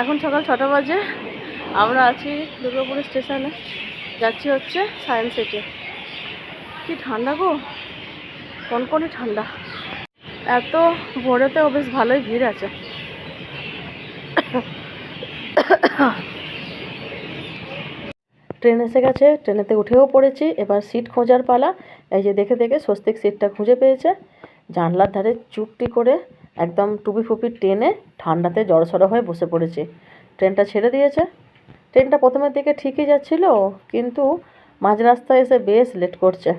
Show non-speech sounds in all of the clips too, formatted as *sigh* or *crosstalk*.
এখন সকাল ছটা বাজে। আমরা আছি দুর্গাপুর স্টেশনে। যাচ্ছি হচ্ছে সায়েন্স সিটি। কি ঠান্ডা গো? কোন কনকনে ঠান্ডা। এত ভোরেতেও বেশ ভালোই ভিড় আছে। ট্রেন এসে গেছে, ট্রেনেতে উঠেও পড়েছি। এবার সিট খোঁজার পালা। এই যে দেখে দেখে স্বস্তিক সিটটা খুঁজে পেয়েছে। জানলার ধারে চুপটি করে একদম টুপি ফুপি টেনে ঠান্ডাতে জড়সড় হয়ে বসে পড়েছি। ট্রেনটা ছেড়ে দিয়েছে। ট্রেনটা প্রথমের দিকে ঠিকই যাচ্ছিল, কিন্তু মাঝ রাস্তায় এসে বেশ লেট করছে।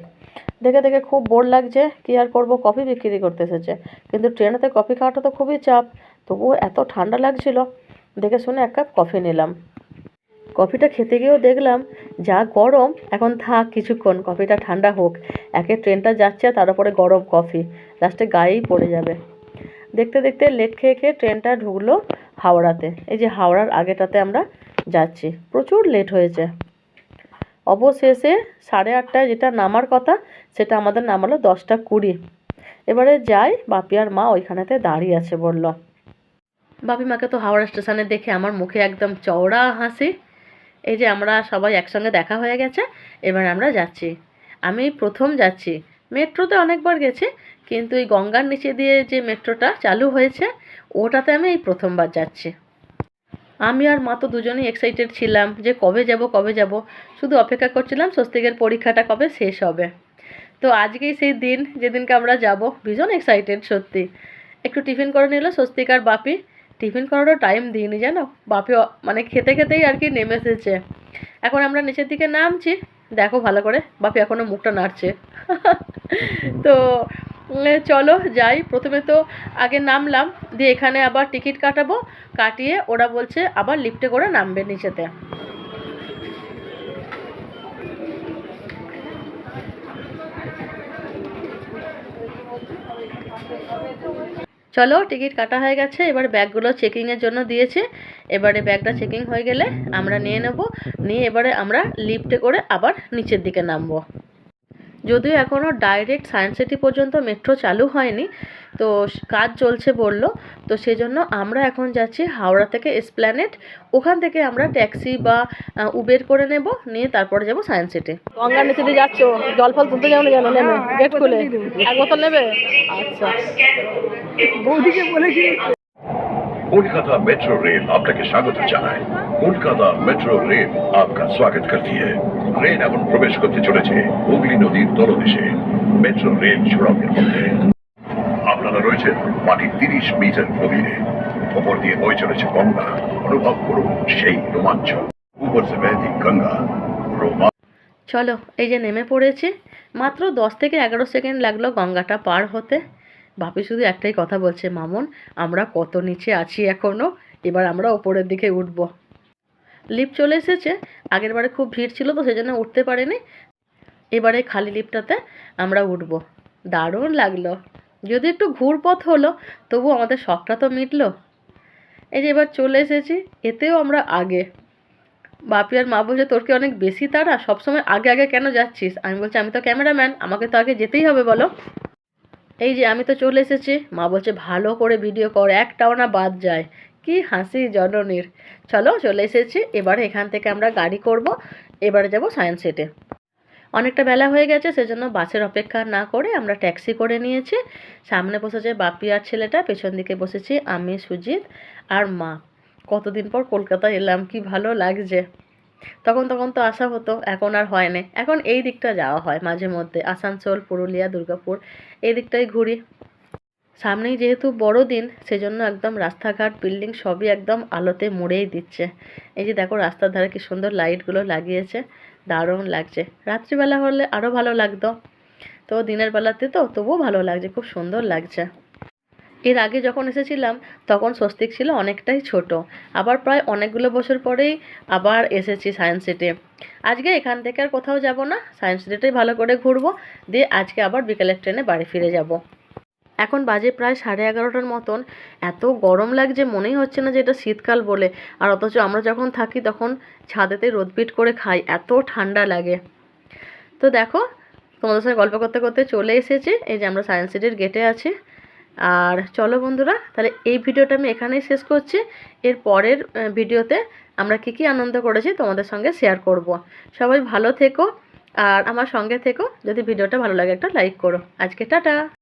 দেখে দেখে খুব বোর লাগছে কী আর করব, কফি বিক্রি করতে এসেছে। কিন্তু ট্রেনেতে কফি খাওয়াটা তো খুবই চাপ, তবুও এত ঠান্ডা লাগছিল। দেখে শুনে এক কাপ কফি নিলাম। কফিটা খেতে গিয়েও দেখলাম, যা গরম, এখন থাক কিছুক্ষণ, কফিটা ঠান্ডা হোক। একে ট্রেনটা যাচ্ছে, তার উপরে গরম কফি। লাস্টে গায়েই পড়ে যাবে। দেখতে দেখতে লেট খেয়ে খেয়ে ট্রেনটা ঢুকলো হাওড়াতে। এই যে হাওড়ার আগেটাতে আমরা যাচ্ছি। প্রচুর লেট হয়েছে। অবশেষে সাড়ে আটটায় যেটা নামার কথা, সেটা আমাদের নামালো দশটা কুড়ি। এবারে যাই, বাপি আর মা ওইখানেতে দাঁড়িয়ে আছে বলল। বাপি মাকে তো হাওড়া স্টেশনে দেখে আমার মুখে একদম চওড়া হাসি। এই যে আমরা সবাই একসঙ্গে দেখা হয়ে গেছে, এবার আমরা যাচ্ছি। আমি প্রথম যাচ্ছি। মেট্রোতে অনেকবার গেছি কিন্তু এই গঙ্গার নিচে দিয়ে যে মেট্রোটা চালু হয়েছে, ওটাতে আমি এই প্রথমবার যাচ্ছি। আমি আর মা তো দুজনেই এক্সাইটেড ছিলাম যে কবে যাব কবে যাব। শুধু অপেক্ষা করছিলাম স্বস্তিকের পরীক্ষাটা কবে শেষ হবে। তো আজকেই সেই দিন যেদিনকে আমরা যাব, ভীষণ এক্সাইটেড সত্যি। একটু টিফিন করে নিল স্বস্তিক আর বাপি। টিফিন করারও টাইম দিইনি জানো? বাপি মানে খেতে খেতেই আর কি নেমে এসেছে। এখন আমরা নিচের দিকে নামছি। দেখো ভালো করে, বাপি এখনও মুখটা নাড়ছে। *laughs* তো চলো যাই। প্রথমে তো আগে নামলাম, দিয়ে এখানে আবার টিকিট কাটাবো, কাটিয়ে ওরা বলছে আবার লিফটে করে নামবে নিচেতে। চলো, টিকিট কাটা হয়ে গেছে। এবার ব্যাগগুলো চেকিংয়ের জন্য দিয়েছে। এবারে ব্যাগটা চেকিং হয়ে গেলে আমরা নিয়ে নেব। নিয়ে এবারে আমরা লিফটে করে আবার নিচের দিকে নামবো। যদিও এখনও ডাইরেক্ট সায়েন্স সিটি পর্যন্ত মেট্রো চালু হয়নি তো কাজ চলছে বলল তো সেজন্য আমরা এখন যাচ্ছি হাওড়া থেকে এসপ্ল্যানেট ওখান থেকে আমরা ট্যাক্সি বা উবের করে নেব নিয়ে তারপরে যাব সায়েন্স সিটি গঙ্গার নিচে দিয়ে যাচ্ছ? জল ফল তুলতে যাও না জানো? নেমে গেট খুলে। এক বোতল নেবে? আচ্ছা। বৌদিকে বলেছি। कोलकाता मेट्रो रेल আপনাকে স্বাগত জানায় কলকাতা মেট্রো রেল आपका स्वागत करती है ট্রেন এখন প্রবেশ করতে চলেছে হুগলি নদীর তলদেশে মেট্রো রেল সুড়ঙ্গের মধ্যে আপনারা রয়েছেন মাটির তিরিশ মিটার গভীরে ওপর দিয়ে বয়ে চলেছে গঙ্গা অনুভব করুন সেই রোমাঞ্চ উপর সে বহতি গঙ্গা রোমাঞ্চ চলো এই যে নেমে পড়েছি মাত্র দশ থেকে এগারো সেকেন্ড লাগলো গঙ্গাটা পার হতে বাপি শুধু একটাই কথা বলছে, মামুন, আমরা কত নিচে আছি এখনও এবার আমরা ওপরের দিকে উঠবো। লিফট চলে এসেছে। আগের বারে খুব ভিড় ছিল তো সেজন্য উঠতে পারিনি। এবারে খালি লিফটটাতে আমরা উঠবো। দারুণ লাগল। যদি একটু ঘুরপথ হলো তবু আমাদের শখটা তো মিটলো। এই যে এবার চলে এসেছি, এতেও আমরা আগে। বাপি আর মা বলছে, তোর কি অনেক বেশি তারা সবসময় আগে আগে কেন যাচ্ছিস? আমি বলছি, আমি তো ক্যামেরাম্যান, আমাকে তো আগে যেতেই হবে, বলো। এই যে আমি তো চলে এসেছি। মা বলছে, ভালো করে ভিডিও কর, একটাও না বাদ যায়। কি হাসি জননীর। চলো চলে এসেছি, এবারে এখান থেকে আমরা গাড়ি করব, এবারে যাব সায়েন্স সিটি অনেকটা বেলা হয়ে গেছে, সেজন্য বাসের অপেক্ষা না করে আমরা ট্যাক্সি করে নিয়েছি। সামনে বসেছে বাপি আর ছেলেটা, পেছন দিকে বসেছি আমি, সুজিত আর মা। কতদিন পর কলকাতা এলাম, কি ভালো লাগছে। তখন তখন তো আসা হতো, এখন আর হয় না। এখন এই দিকটা যাওয়া হয় মাঝে মধ্যে, আসানসোল, পুরুলিয়া, দুর্গাপুর, এই দিকটাই ঘুরি। সামনেই যেহেতু বড় দিন, সেজন্য একদম রাস্তাঘাট, বিল্ডিং সবই একদম আলোতে মুড়েই দিচ্ছে। এই যে দেখো রাস্তার ধারে কি সুন্দর লাইটগুলো লাগিয়েছে, দারুণ লাগছে। রাত্রিবেলা হলে আরও ভালো লাগতো। তো দিনের বেলাতে তো তবুও ভালো লাগছে, খুব সুন্দর লাগছে। এর আগে যখন এসেছিলাম, তখন স্বস্তিক ছিল অনেকটাই ছোট। আবার প্রায় অনেকগুলো বছর পরেই আবার এসেছি সায়েন্স সিটি আজকে এখান থেকে আর কোথাও যাব না, সায়েন্স সিটিটাই ভালো করে ঘুরবো, দিয়ে আজকে আবার বিকেলের ট্রেনে বাড়ি ফিরে যাব। এখন বাজে প্রায় সাড়ে এগারোটার মতন। এত গরম লাগছে, মনেই হচ্ছে না যে এটা শীতকাল বলে। আর অথচ আমরা যখন থাকি, তখন ছাদেতে রোদপিট করে খাই, এত ঠান্ডা লাগে। তো দেখো, তোমাদের সঙ্গে গল্প করতে করতে চলে এসেছি। এই যে আমরা সায়েন্স সিটির গেটে আছি। আর চলো বন্ধুরা, তাহলে এই ভিডিওটা আমি এখানেই শেষ করছি। এর পরের ভিডিওতে আমরা কি কি আনন্দ করেছি তোমাদের সঙ্গে শেয়ার করব। সবাই ভালো থেকো, আর আমার সঙ্গে থেকো। যদি ভিডিওটা ভালো লাগে একটা লাইক করো। আজকে টাটা!